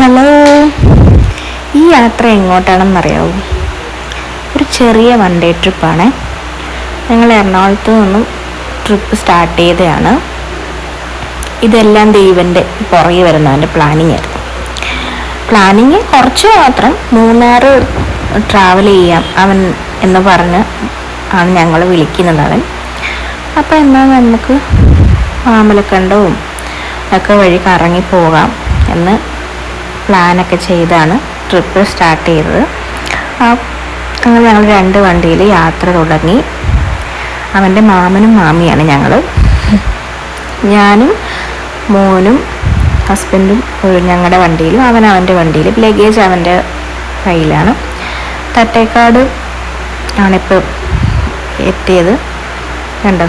Hello ഈ യാത്ര എങ്ങോട്ടാണെന്നറിയാവൂ? ഒരു ചെറിയ വൺ ഡേ ട്രിപ്പാണ് ഞങ്ങൾ എറണാകുളത്ത് നിന്നും ട്രിപ്പ് സ്റ്റാർട്ട് ചെയ്തതാണ്. ഇതെല്ലാം ദൈവന്റെ പുറകെ വരുന്നവന്റെ പ്ലാനിങ് ആയിരുന്നു. പ്ലാനിങ് കുറച്ച് മാത്രം മൂന്നാർ ട്രാവൽ ചെയ്യാം അവൻ എന്ന് പറഞ്ഞ് ആണ് ഞങ്ങൾ വിളിക്കുന്നത് അവൻ. അപ്പോൾ എന്നാൽ നമുക്ക് മാമലക്കണ്ടവും ഒക്കെ വഴി കറങ്ങി പോകാം എന്ന് പ്ലാനൊക്കെ ചെയ്താണ് ട്രിപ്പ് സ്റ്റാർട്ട് ചെയ്തത്. അങ്ങനെ ഞങ്ങൾ രണ്ട് വണ്ടിയിൽ യാത്ര തുടങ്ങി. അവന്റെ മാമനും മാമിയാണ് ഞങ്ങൾ. ഞാനും മോനും ഹസ്ബൻഡും ഞങ്ങളുടെ വണ്ടിയിലും അവൻ അവന്റെ വണ്ടിയിലും. ലഗേജ് അവന്റെ കയ്യിലാണ്. തട്ടേക്കാട് ആണിപ്പോൾ എത്തിയത്. കണ്ടോ?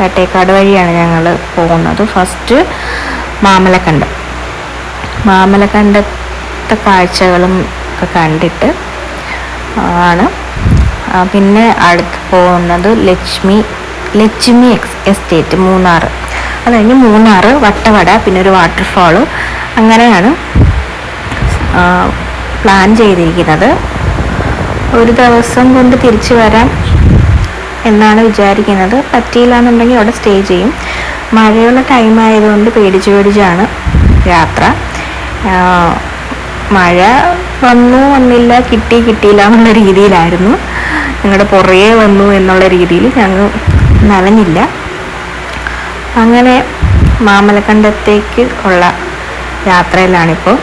തട്ടേക്കാട് വഴിയാണ് ഞങ്ങൾ പോകുന്നത്. ഫസ്റ്റ് മാമല മാമലക്കണ്ടം മാമലക്കണ്ടത്തെ കാഴ്ചകളും ഒക്കെ കണ്ടിട്ട് ആണ്. പിന്നെ അടുത്ത് പോകുന്നത് ലക്ഷ്മി ലക്ഷ്മി എക്സ് എസ്റ്റേറ്റ് മൂന്നാർ അത് കഴിഞ്ഞ് മൂന്നാർ വട്ടവട പിന്നെ ഒരു വാട്ടർഫാൾ. അങ്ങനെയാണ് പ്ലാൻ ചെയ്തിരിക്കുന്നത്. ഒരു ദിവസം കൊണ്ട് തിരിച്ചു വരാം എന്നാണ് വിചാരിക്കുന്നത്. പറ്റിയില്ല എന്നുണ്ടെങ്കിൽ അവിടെ സ്റ്റേ ചെയ്യും. മഴയുള്ള ടൈം ആയതുകൊണ്ട് പേടിച്ച് പേടിച്ചാണ് യാത്ര. മഴ വന്നു വന്നില്ല കിട്ടി കിട്ടിയില്ല എന്നുള്ള രീതിയിലായിരുന്നു. ഞങ്ങളുടെ പുറകെ വന്നു എന്നുള്ള രീതിയിൽ ഞങ്ങൾ നനഞ്ഞില്ല. അങ്ങനെ മാമലക്കണ്ടത്തേക്ക് ഉള്ള യാത്രയിലാണിപ്പോൾ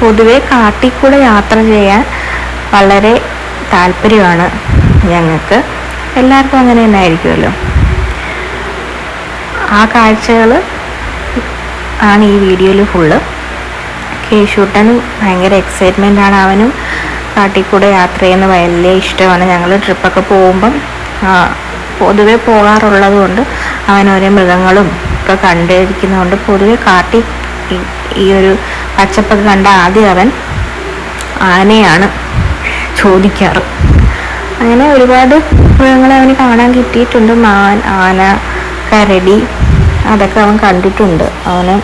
പൊതുവെ കാട്ടിൽ കൂടെ യാത്ര ചെയ്യാൻ വളരെ താല്പര്യമാണ് ഞങ്ങൾക്ക് എല്ലാവർക്കും അങ്ങനെ തന്നെ ആയിരിക്കുമല്ലോ. ആ കാഴ്ചകൾ ആണ് ഈ വീഡിയോയിൽ ഫുള്ള് കേശൂട്ടനും ഭയങ്കര എക്സൈറ്റ്മെന്റ് ആണ് അവനും. കാട്ടിൽ കൂടെ യാത്ര ചെയ്യുന്ന വലിയ ഇഷ്ടമാണ്. ഞങ്ങൾ ട്രിപ്പൊക്കെ പോകുമ്പം പൊതുവെ പോകാറുള്ളത് കൊണ്ട് അവൻ ഓരോ മൃഗങ്ങളും ഒക്കെ കണ്ടിരിക്കുന്നതുകൊണ്ട് പൊതുവെ കാട്ടി ഈ ഒരു പച്ചപ്പൊക്കെ കണ്ട ആദ്യം അവൻ ആനയാണ് ചോദിക്കാറ്. അങ്ങനെ ഒരുപാട് മൃഗങ്ങളെ അവന് കാണാൻ കിട്ടിയിട്ടുണ്ട്. മാൻ ആന കരടി അതൊക്കെ അവൻ കണ്ടിട്ടുണ്ട്. അവന്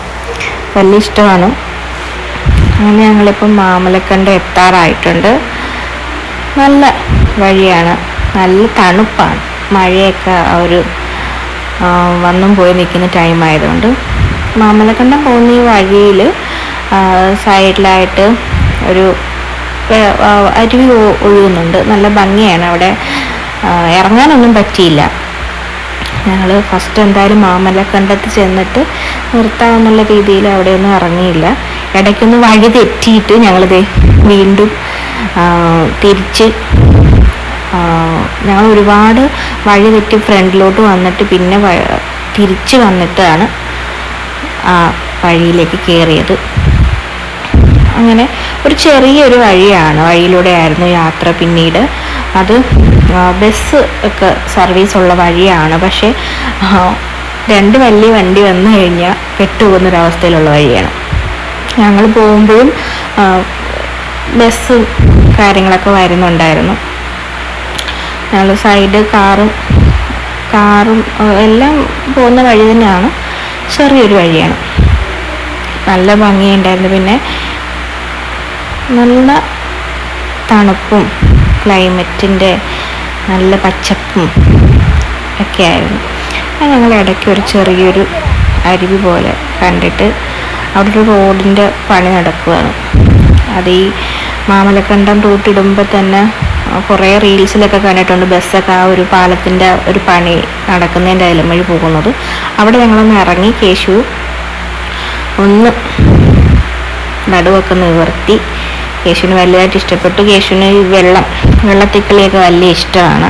വലിയ ഇഷ്ടമാണ്. അങ്ങനെ ഞങ്ങളിപ്പം മാമലക്കണ്ട എത്താറായിട്ടുണ്ട്. നല്ല വഴിയാണ്. നല്ല തണുപ്പാണ്. മഴയൊക്കെ ഒരു വന്നും പോയി നിൽക്കുന്ന ടൈം ആയതുകൊണ്ട്. മാമലക്കണ്ടം പോകുന്ന ഈ വഴിയിൽ സൈഡിലായിട്ട് ഒരു അരുവി ഒഴുകുന്നുണ്ട്. നല്ല ഭംഗിയാണ് അവിടെ. ഇറങ്ങാനൊന്നും പറ്റിയില്ല. ഞങ്ങൾ ഫസ്റ്റ് എന്തായാലും മാമലക്കണ്ടത്ത് ചെന്നിട്ട് നിർത്താമെന്നുള്ള രീതിയിൽ അവിടെയൊന്നും ഇറങ്ങിയില്ല. ഇടയ്ക്കൊന്ന് വഴി തെറ്റിയിട്ട് ഞങ്ങളിത് വീണ്ടും തിരിച്ച് ഞങ്ങൾ ഒരുപാട് വഴി തെറ്റി ഫ്രണ്ടിലോട്ട് വന്നിട്ട് പിന്നെ തിരിച്ച് വന്നിട്ടാണ് ആ വഴിയിലേക്ക് കയറിയത് അങ്ങനെ ഒരു ചെറിയൊരു വഴിയാണ് വഴിയിലൂടെ ആയിരുന്നു യാത്ര പിന്നീട്. അത് ബസ് ഒക്കെ സർവീസ് ഉള്ള വഴിയാണ്. പക്ഷേ രണ്ട് വലിയ വണ്ടി വന്നു കഴിഞ്ഞാൽ പെട്ടുപോകുന്നൊരവസ്ഥയിലുള്ള വഴിയാണ്. ഞങ്ങൾ പോകുമ്പോഴും ബസ് കാര്യങ്ങളൊക്കെ വരുന്നുണ്ടായിരുന്നു. ഞങ്ങൾ സൈഡ് കാറും കാറും എല്ലാം പോകുന്ന വഴി തന്നെയാണ്. ചെറിയൊരു വഴിയാണ്. നല്ല ഭംഗിയുണ്ടായിരുന്നു. പിന്നെ നല്ല തണുപ്പും ക്ലൈമറ്റിന്റെ നല്ല പച്ചപ്പും ഒക്കെ ആയിരുന്നു. അത് ഞങ്ങൾ ഇടയ്ക്ക് ഒരു ചെറിയൊരു അരുവി പോലെ കണ്ടിട്ട് അവിടെ ഒരു റോഡിന്റെ പണി നടക്കുകയാണ് അത് ഈ മാമലക്കണ്ടം റൂട്ടിടുമ്പോൾ തന്നെ കുറേ റീൽസിലൊക്കെ കണ്ടിട്ടുണ്ട് ബസ്സൊക്കെ ആ ഒരു പാലത്തിന്റെ ഒരു പണി നടക്കുന്നതിന്റെ അതിലും വഴി പോകുന്നത്. അവിടെ ഞങ്ങളൊന്ന് ഇറങ്ങി കേശു ഒന്ന് നടുവൊക്കെ നിവർത്തി യേശുവിന് വലുതായിട്ട് ഇഷ്ടപ്പെട്ടു. കേശുവിന് ഈ വെള്ളം വെള്ളത്തിക്കളിയൊക്കെ വലിയ ഇഷ്ടമാണ്.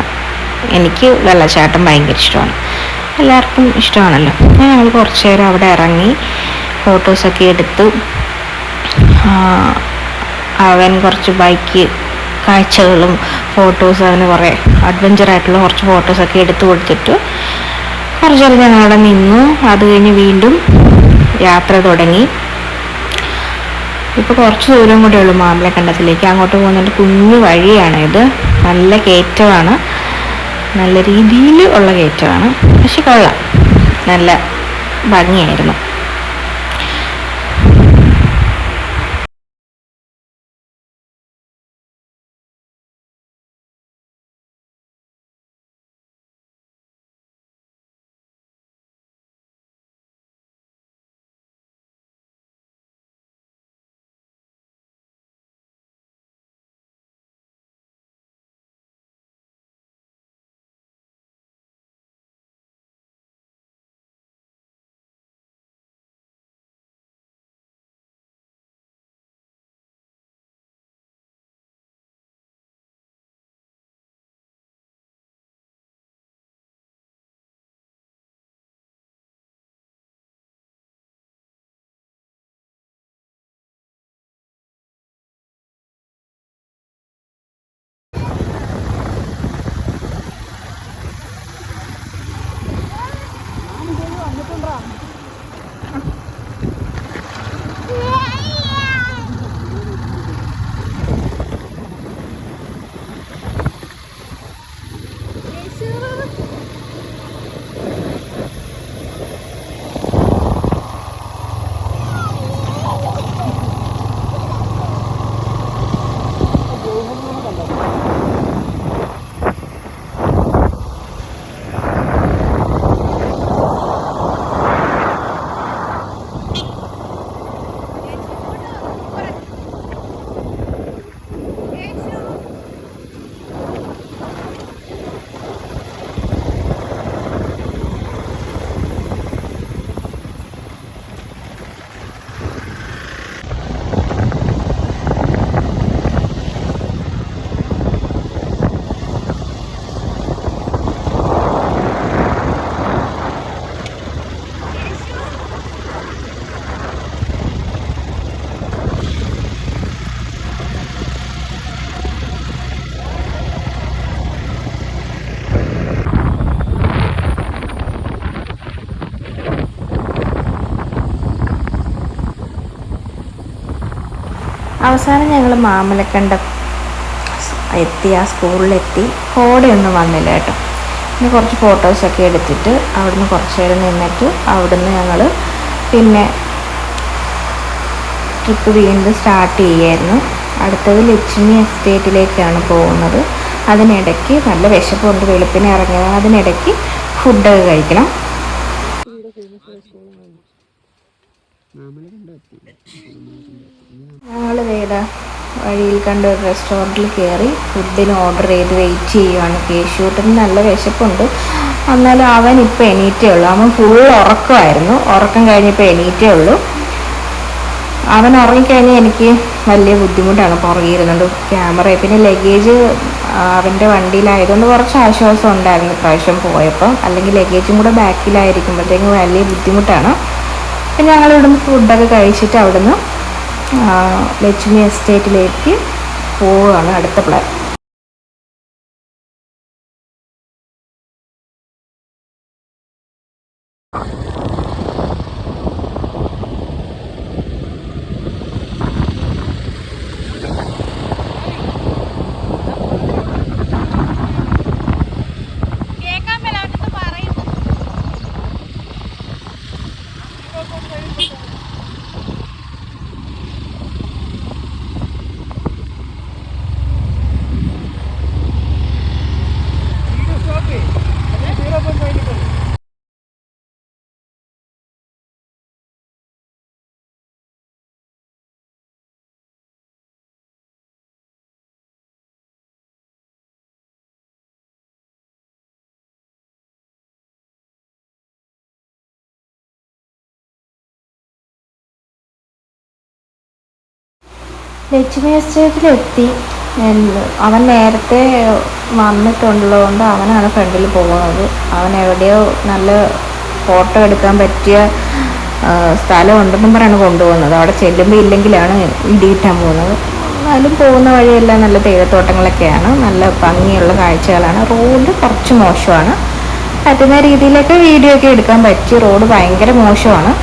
എനിക്ക് വെള്ളച്ചാട്ടം ഭയങ്കര ഇഷ്ടമാണ്. എല്ലാവർക്കും ഇഷ്ടമാണല്ലോ. അങ്ങനെ ഞങ്ങൾ കുറച്ച് നേരം അവിടെ ഇറങ്ങി ഫോട്ടോസൊക്കെ എടുത്തു. അവൻ കുറച്ച് ബൈക്ക് കാഴ്ചകളും ഫോട്ടോസ് അവന് കുറേ അഡ്വഞ്ചറായിട്ടുള്ള കുറച്ച് ഫോട്ടോസൊക്കെ എടുത്തു കൊടുത്തിട്ട്. കുറച്ച് നേരം ഞങ്ങൾ അവിടെ നിന്നു. അത് കഴിഞ്ഞ് വീണ്ടും യാത്ര തുടങ്ങി. ഇപ്പോൾ കുറച്ച് ദൂരം കൂടെ ഉള്ളൂ മാമ്പലക്കണ്ടത്തിലേക്ക് അങ്ങോട്ട് പോകുന്നതിന്റെ കുഞ്ഞു വഴിയാണ് ഇത് നല്ല കയറ്റമാണ്. നല്ല രീതിയിൽ ഉള്ള കയറ്റമാണ്. പക്ഷെ കൊള്ളാം. നല്ല ഭംഗിയായിരുന്നു. അവസാനം ഞങ്ങൾ മാമലക്കണ്ട എത്തി ആ സ്കൂളിലെത്തി. കോടയൊന്നും വന്നില്ല കേട്ടോ. പിന്നെ കുറച്ച് ഫോട്ടോസൊക്കെ എടുത്തിട്ട് അവിടുന്ന് കുറച്ച് നേരം നിന്നിട്ട് അവിടുന്ന് ഞങ്ങൾ പിന്നെ ട്രിപ്പ് വീണ്ടും സ്റ്റാർട്ട് ചെയ്യായിരുന്നു. അടുത്തത് ലക്ഷ്മി എസ്റ്റേറ്റിലേക്കാണ് പോകുന്നത്. അതിനിടയ്ക്ക് നല്ല വിശപ്പുണ്ട് വെളുപ്പിനെ ഇറങ്ങിയത് അതിനിടയ്ക്ക് ഫുഡൊക്കെ കഴിക്കണം. ഞങ്ങൾ വേറെ വഴിയിൽ കണ്ട ഒരു റെസ്റ്റോറന്റിൽ കയറി ഫുഡിന് ഓർഡർ ചെയ്ത് വെയിറ്റ് ചെയ്യുവാണ്. കേശൂട്ടിന് നല്ല വിശപ്പുണ്ട്. എന്നാലും അവൻ ഇപ്പം എണീറ്റേ ഉള്ളൂ. അവൻ ഫുൾ ഉറക്കമായിരുന്നു. ഉറക്കം കഴിഞ്ഞപ്പോൾ എണീറ്റേ ഉള്ളൂ. അവൻ ഉറങ്ങിക്കഴിഞ്ഞാൽ എനിക്ക് വലിയ ബുദ്ധിമുട്ടാണ്. പുറകിരുന്നുണ്ട് ക്യാമറ പിന്നെ ലഗേജ് അവന്റെ വണ്ടിയിലായതുകൊണ്ട് കുറച്ച് ആശ്വാസം ഉണ്ടായിരുന്നു പ്രാവശ്യം പോയപ്പോൾ അല്ലെങ്കിൽ ലഗേജും കൂടെ ബാക്കിലായിരിക്കുമ്പോഴത്തേക്കും വലിയ ബുദ്ധിമുട്ടാണ്. അപ്പം ഞങ്ങളിവിടുന്ന് ഫുഡൊക്കെ കഴിച്ചിട്ട് അവിടുന്ന് ലക്ഷ്മി എസ്റ്റേറ്റിലേക്ക് പോവുകയാണ് അടുത്ത പ്ലാൻ ലക്ഷ്മി എസ്റ്റേറ്റിലെത്തി അവൻ നേരത്തെ വന്നിട്ടുള്ളതുകൊണ്ട് അവനാണ് ഫ്രണ്ടിൽ പോകുന്നത്. അവൻ എവിടെയോ നല്ല ഫോട്ടോ എടുക്കാൻ പറ്റിയ സ്ഥലം ഉണ്ടെന്നും പറഞ്ഞാണ് കൊണ്ടുപോകുന്നത്. അവിടെ ചെല്ലുമ്പോൾ ഇല്ലെങ്കിലാണ് ഇടിയിട്ടാൻ പോകുന്നത്. എന്നാലും പോകുന്ന വഴിയെല്ലാം നല്ല തേയിലത്തോട്ടങ്ങളൊക്കെയാണ്. നല്ല ഭംഗിയുള്ള കാഴ്ചകളാണ്. റോഡ് കുറച്ച് മോശമാണ്. പറ്റുന്ന രീതിയിലൊക്കെ വീഡിയോ ഒക്കെ എടുക്കാൻ പറ്റി. റോഡ് ഭയങ്കര മോശമാണ്.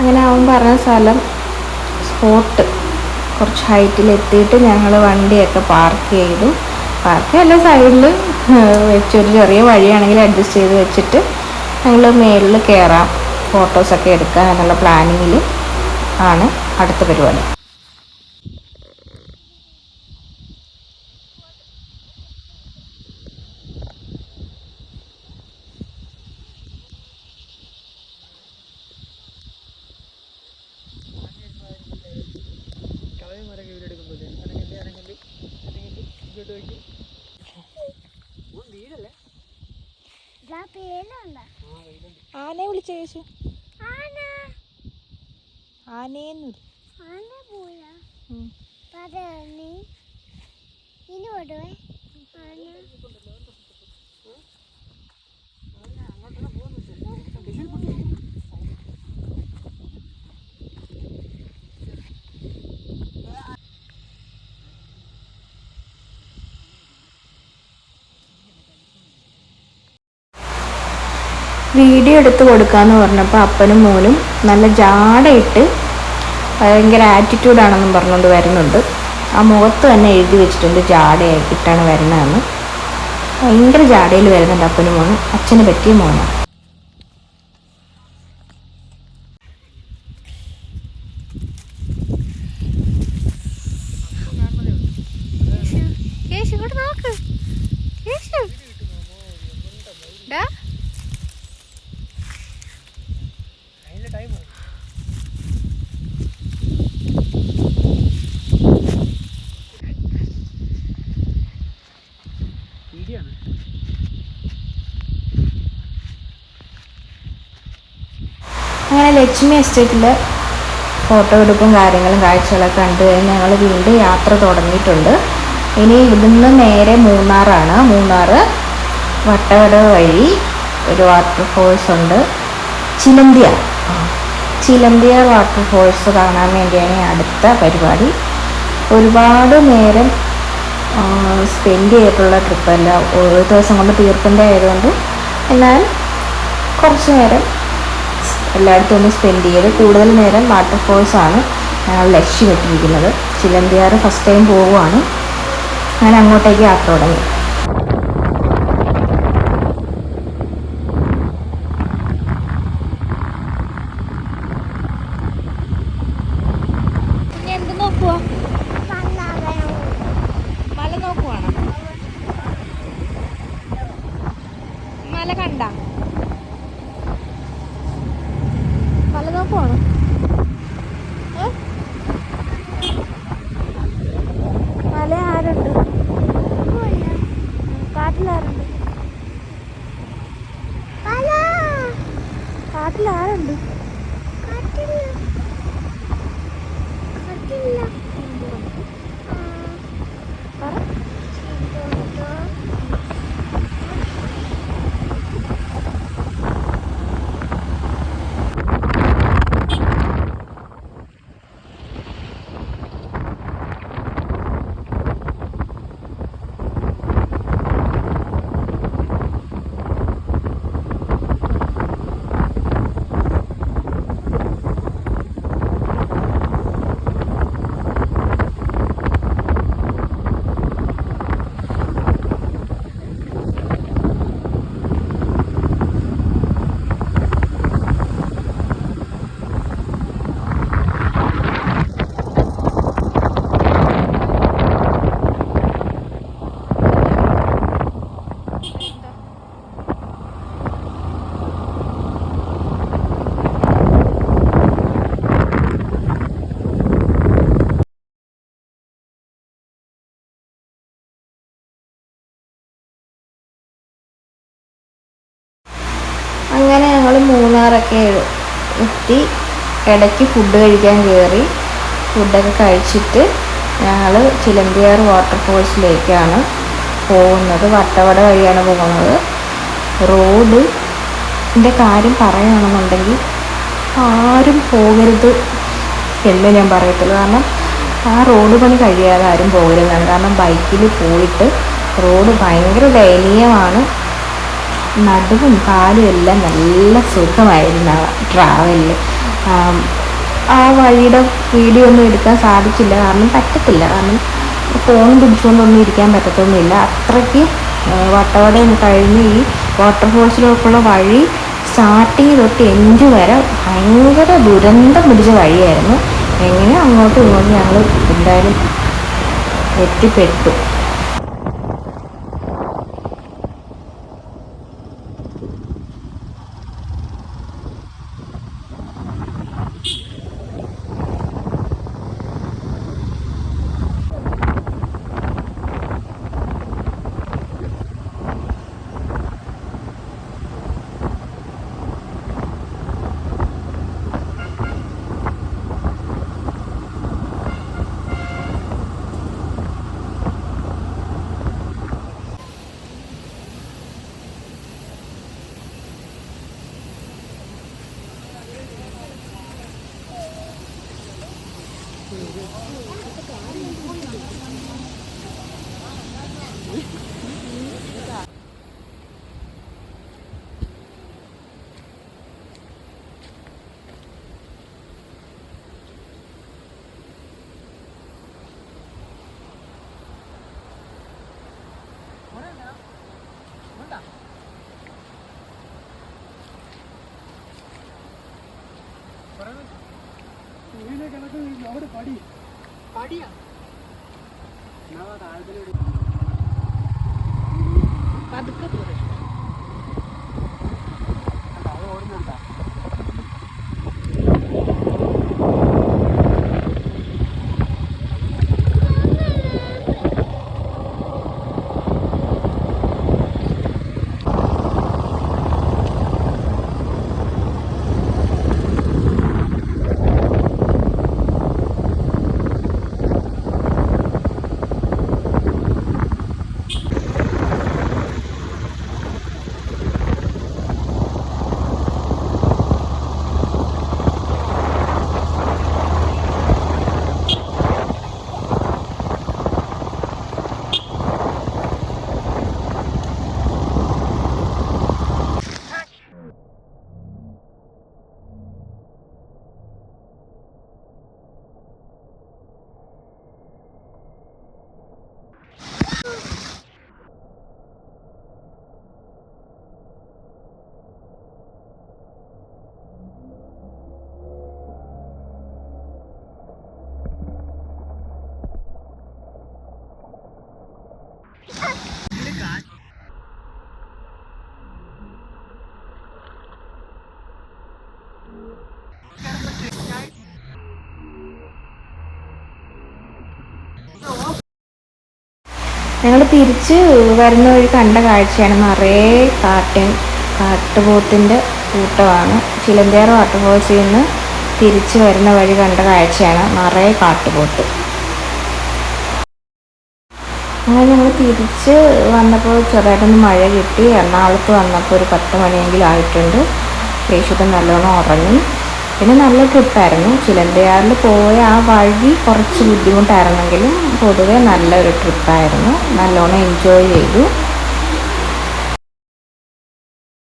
അങ്ങനെ അവൻ പറഞ്ഞ സ്ഥലം സ്പോട്ട് കുറച്ച് ഹൈറ്റിൽ എത്തിയിട്ട് ഞങ്ങൾ വണ്ടിയൊക്കെ പാർക്ക് ചെയ്തു. പാർക്ക് അല്ല സൈഡിൽ വെച്ചൊരു ചെറിയ വഴിയാണെങ്കിൽ അഡ്ജസ്റ്റ് ചെയ്ത് വെച്ചിട്ട് ഞങ്ങൾ മേളിൽ കയറാം ഫോട്ടോസൊക്കെ എടുക്കാം എന്നുള്ള പ്ലാനിങ്ങിൽ ആണ് അടുത്ത പരിപാടി. ആനയെ വിളിച്ച ചേച്ചി ആനയെന്ന് വീഡിയോ എടുത്ത് കൊടുക്കാന്ന് പറഞ്ഞപ്പോൾ അപ്പനും മോനും നല്ല ജാടയിട്ട് ഭയങ്കര ആറ്റിറ്റ്യൂഡാണെന്നും പറഞ്ഞുകൊണ്ട് വരുന്നുണ്ട്. ആ മുഖത്ത് തന്നെ എഴുതി വെച്ചിട്ടുണ്ട് ജാടയായിട്ടാണ് വരുന്നതെന്ന്. ഭയങ്കര ജാടയിൽ വരുന്നുണ്ട് അപ്പനും മോനും. അച്ഛന് പറ്റിയ മോനാണ് കേശു ഇങ്ങോട്ട് നോക്ക് കേശു ഡാ അങ്ങനെ ലക്ഷ്മി എസ്റ്റേറ്റിൽ ഫോട്ടോ എടുപ്പും കാര്യങ്ങളും കാഴ്ചകളൊക്കെ കണ്ടു കഴിഞ്ഞ് ഞങ്ങൾ വീണ്ടും യാത്ര തുടങ്ങിയിട്ടുണ്ട്. ഇനി ഇവിടുന്ന് നേരെ മൂന്നാറാണ്. മൂന്നാർ വട്ടവട വഴി ഒരു വാട്ടർഫോൾസ് ഉണ്ട്. ചിലന്തിയ ചിലന്തിയ വാട്ടർഫോൾസ് കാണാൻ വേണ്ടിയാണ് അടുത്ത പരിപാടി. ഒരുപാട് നേരം സ്പെൻഡ് ചെയ്തിട്ടുള്ള ട്രിപ്പല്ല ഒരു ദിവസം കൊണ്ട് തീർക്കേണ്ടതായതുകൊണ്ട് എന്നാൽ കുറച്ച് നേരം എല്ലായിടത്തും ഒന്ന് സ്പെൻഡ് ചെയ്ത് കൂടുതൽ നേരം വാട്ടർഫോൾസ് ആണ് ഞങ്ങൾ ലക്ഷ്യമിട്ടിരിക്കുന്നത്. ചിലന്തിയാറ് ഫസ്റ്റ് ടൈം പോവുകയാണ്. ഞാൻ അങ്ങോട്ടേക്ക് യാത്ര തുടങ്ങി. കാട്ടിലാരുണ്ട് പറ അങ്ങനെ ഞങ്ങൾ മൂന്നാറൊക്കെ എത്തി ഇടയ്ക്ക് ഫുഡ് കഴിക്കാൻ കയറി ഫുഡൊക്കെ കഴിച്ചിട്ട് ഞങ്ങൾ ചിലമ്പിയാർ വാട്ടർഫോൾസിലേക്കാണ് പോകുന്നത്. വട്ടവട വഴിയാണ് പോകുന്നത്. റോഡ് ന്റെ കാര്യം പറയുകയാണെന്നുണ്ടെങ്കിൽ ആരും പോകരുത് എന്ന് ഞാൻ പറയത്തുള്ളൂ കാരണം ആ റോഡ് പണി കഴിയാതെ ആരും പോകരുതാണ് കാരണം ബൈക്കിൽ പോയിട്ട് റോഡ് ഭയങ്കര ദയനീയമാണ്. നടുവും കാലും എല്ലാം നല്ല സുഖമായിരുന്നു ആ ട്രാവലിൽ ആ വഴിയുടെ വീഡിയോ ഒന്നും എടുക്കാൻ സാധിച്ചില്ല. കാരണം പറ്റത്തില്ല. കാരണം ഫോൺ പിടിച്ചുകൊണ്ടൊന്നും ഇരിക്കാൻ പറ്റത്തൊന്നുമില്ല. അത്രയ്ക്ക് ആ, വട്ടവട കഴിഞ്ഞ് ഈ വാട്ടർഫോൾസിലേക്കുള്ള വഴി സ്റ്റാർട്ടിങ് തൊട്ട് എൻഡ് വരെ ഭയങ്കര ദുരന്തം പിടിച്ച വഴിയായിരുന്നു. എങ്ങനെ അങ്ങോട്ടും ഇങ്ങോട്ടും ഞങ്ങൾ എന്തായാലും എത്തിപ്പെട്ടു. പതുക്കെ പോരെ. ഞങ്ങൾ തിരിച്ച് വരുന്ന വഴി കണ്ട കാഴ്ചയാണ് നിറയെ കാട്ടൻ കാട്ടുപോത്തിന്റെ കൂട്ടമാണ്. ചിലന്തേറ വാട്ടർഫോൾസിൽ നിന്ന് തിരിച്ച് വരുന്ന വഴി കണ്ട കാഴ്ചയാണ് നിറയെ കാട്ടുപോത്ത്. അങ്ങനെ ഞങ്ങൾ തിരിച്ച് വന്നപ്പോൾ ചെറുതായിട്ടൊന്ന് മഴ കിട്ടി. എറണാകുളത്ത് വന്നപ്പോൾ ഒരു പത്ത് മണിയെങ്കിലും ആയിട്ടുണ്ട്. യേശുദൻ നല്ലോണം ഉറങ്ങി. പിന്നെ നല്ല ട്രിപ്പായിരുന്നു ചിലന്തയാറിൽ പോയ ആ വഴി കുറച്ച് ബുദ്ധിമുട്ടായിരുന്നെങ്കിലും പൊതുവേ നല്ലൊരു ട്രിപ്പായിരുന്നു നല്ലോണം എൻജോയ് ചെയ്തു.